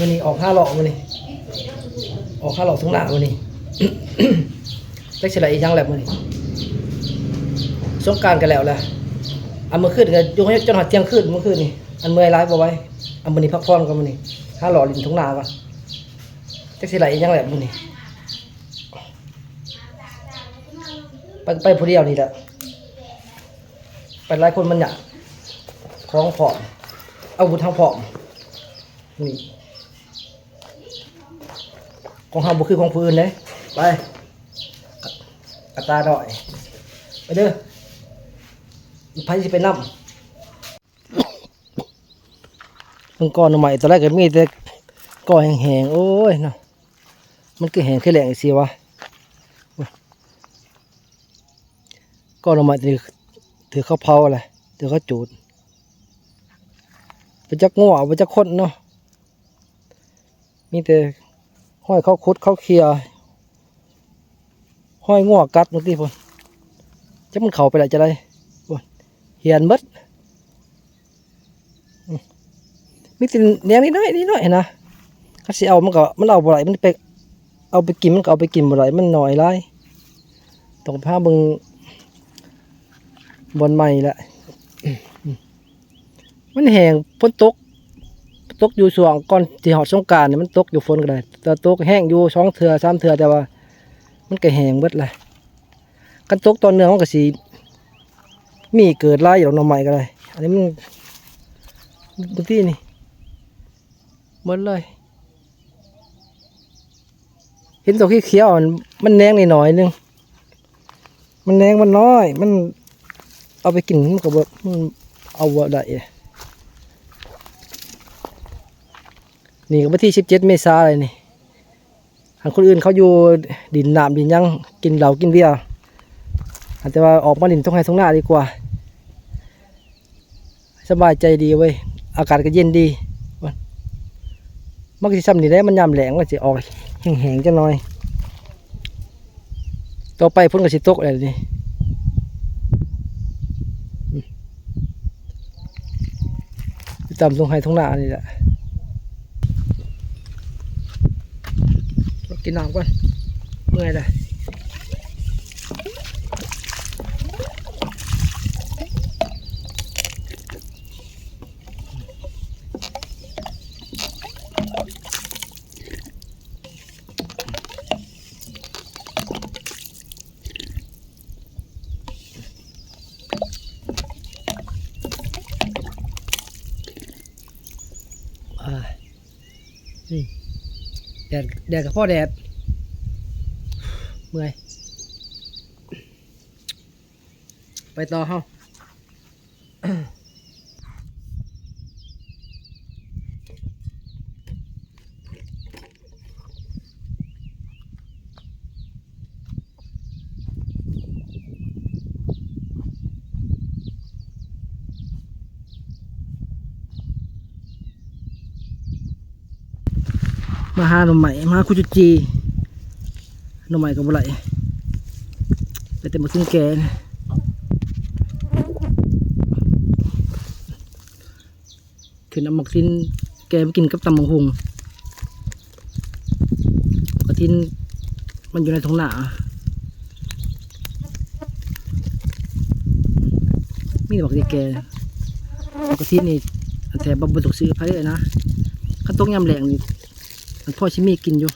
มันนี่ออกห้าหลอกมันนี่ออกห้าหลอกทั้งหน้ามันนี่เล็กเฉลยอีกยังแหละมันนี่สงการกันแล้วแหละอันเมื่อคืนกันยกให้จนหัดเที่ยงคืนเมื่อคืนนี่อันเมื่อยร้ายบ่ไว้อันมันนี่พักผ่อนกันมันนี่ห้าหลอกลินทั้งหน้าก่อนเล็กเฉลยอีกยังแหละมันนี่ไปไปผู้เดียวนี่แหละไปหลายคนมันอยากของผอม เอาวุธทางผอมนี่ ของเฮาบ่คือของผู้อื่นเด้ไปกระตาดอยไปเด้อไผสิไปนำมันก่อนใหม่ตอนแรกก็มีแต่ก่อแห้งๆโอ้ยเนาะมันคือแห้งคือแหลงสิวะก่อนใหม่ถือถือข้าวเผาอะไรถือข้าวจูดไปจักงัวไปจักคนเนาะมีแต่ ห้อยเขาคุดเขาเคลียห้อยง่วกัดบางทีพนจะมันเข่าไปไหนจะได้พ่นเหียนหมดอืมมีแต่เนี้ยนิดหน้อยนิดหน้อยนะถ้าสิเอามันก็มันเอาบ่ไหลมันไปเอาไปกินมันก็เอาไปกินบ่ไหลมันหน่อยไรต้องพาบิ่งบอลใหม่ละมันแห้งฝนตก ตกอยู่ช่วงก่อนที่หอดสงกรารเนี่ยมันตกอยู่ฝนก็ได้แต่ตกแห้งอยู่สองเถื่อสามเถื่อแต่ว่า มันก็แห้งเบิดเลยกันตกตอนเนื้อมันก็สีมีเกิดไล่อยู่หน่อใหม่ก็ได้อันนี้มันบางที่นี่หมดเลยเห็นตัวขี้เขียวมันแนงนิดหน่อยนึงมันแนงมันน้อย มันเอาไปกินมันก็แบบมันเอาได้ นี่ก็วันที่สิบเจ็ดเมษายนนี่หากคนอื่นเขาอยู่ดินน้ำดินยังกินเหล้ากินเบียร์อาจจะว่าออกมาดินต้องให้ตรงหน้าดีกว่า สบายใจดีเว้ยอากาศก็เย็นดีมันก็สิซ้ำนี่ได้มันยามแหลงก็สิออกแห้งๆจังหน่อย ต่อไปพ้นก็สิตกอะไรนี่ตามตรงให้ตรงหน้านี่แหละ กินน้ำก่อนเมื่อยเลยอ่านี่ แดดแดดกับพ่อแดดเมื่อยไปต่อเฮา มาหาหน่อใหม่มาหาคุจุจีหน่อใหม่กับอะไรไปแต่มาขึ้นแกนขึ้นเอาหมักทิ้นแกมากินกับตำบังหุงกระทิ้นมันอยู่ในท้องหนามีแต่บอกที่แกกระทิ้นนี่แต่บับบตกซื้อไพ่เลยนะขั้นต้มยำแหลงนี่ มันพ่อชิมีกินอยู่